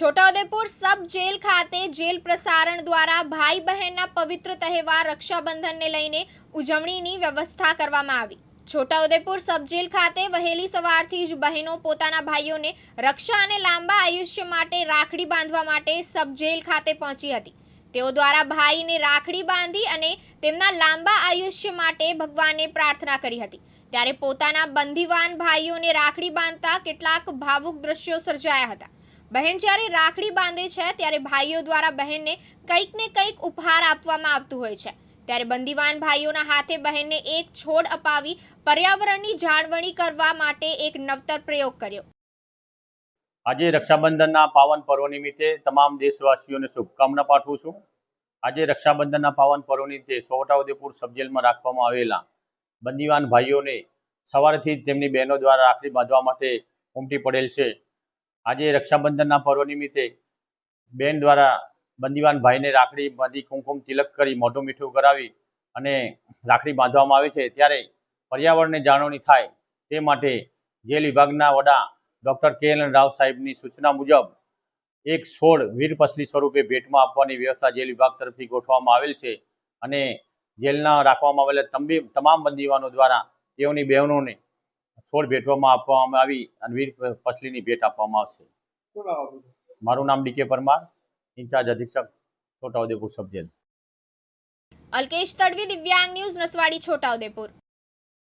Chhota Udepur sub jail ખાતે jail પ્રસારણ દ્વારા ભાઈ બહેનના પવિત્ર તહેવાર રક્ષાબંધનને લઈને ઉજવણીની વ્યવસ્થા કરવામાં આવી. છોટાઉદેપુર સબ જેલ ખાતે વહેલી સવારથી જ બહેનો પોતાના ભાઈઓને રક્ષા અને લાંબા આયુષ્ય માટે રાખડી બાંધવા માટે સબ જેલ ખાતે પહોંચી હતી. તેઓ દ્વારા ભાઈને રાખડી બાંધી અને તેમના લાંબા આયુષ્ય માટે ભગવાનને પ્રાર્થના કરી હતી. ત્યારે પોતાના બંધીવાન ભાઈઓને રાખડી બાંધતા કેટલાક ભાવુક દ્રશ્યો સર્જાયા હતા. બહેન જ્યારે રાખડી બાંધે છે, ત્યારે ભાઈઓ દ્વારા બહેનને કંઈક ને કંઈક ઉપહાર આપવામાં આવતું હોય છે. ત્યારે બંદીવાન ભાઈઓના હાથે બહેનને એક છોડ અપાવી પર્યાવરણની જાળવણી કરવા માટે એક નવતર પ્રયોગ કર્યો. આજે રક્ષાબંધનના પાવન પર્વ નિમિત્તે તમામ દેશવાસીઓને શુભકામના પાઠવું છું. આજે રક્ષાબંધનના પાવન પર્વ નિમિત્તે છોટાઉદેપુર સબજેલમાં રાખવામાં આવેલા બંદીવાન ભાઈઓને સવારથી જ તેમની બહેનો દ્વારા રાખડી બાંધવા માટે ઉમટી પડેલ છે. આજે રક્ષાબંધનના પર્વ નિમિત્તે બેન દ્વારા બંદીવાન ભાઈને રાખડી બાંધી કુમકુમ તિલક કરી મોઢું મીઠું કરાવી અને રાખડી બાંધવામાં આવે છે. ત્યારે પર્યાવરણને જાળવણી થાય તે માટે જેલ વિભાગના વડા ડૉક્ટર કે એલ રાવ સાહેબની સૂચના મુજબ એક છોડ વીરપસલી સ્વરૂપે ભેટમાં આપવાની વ્યવસ્થા જેલ વિભાગ તરફથી ગોઠવવામાં આવેલ છે અને જેલના રાખવામાં આવેલા તમામ બંદીવાનો દ્વારા તેઓની બહેનોને છોડ ભેટવામાં આપવામાં આવી અને વીર પસલીની ભેટ આપવામાં આવશે? મારું નામ ડીકે પરમાર ઇન્ચાર્જ અધિક્ષક Chhota Udepur sub jail Alkesh Tadvi Divyang news Naswadi Chhota Udepur.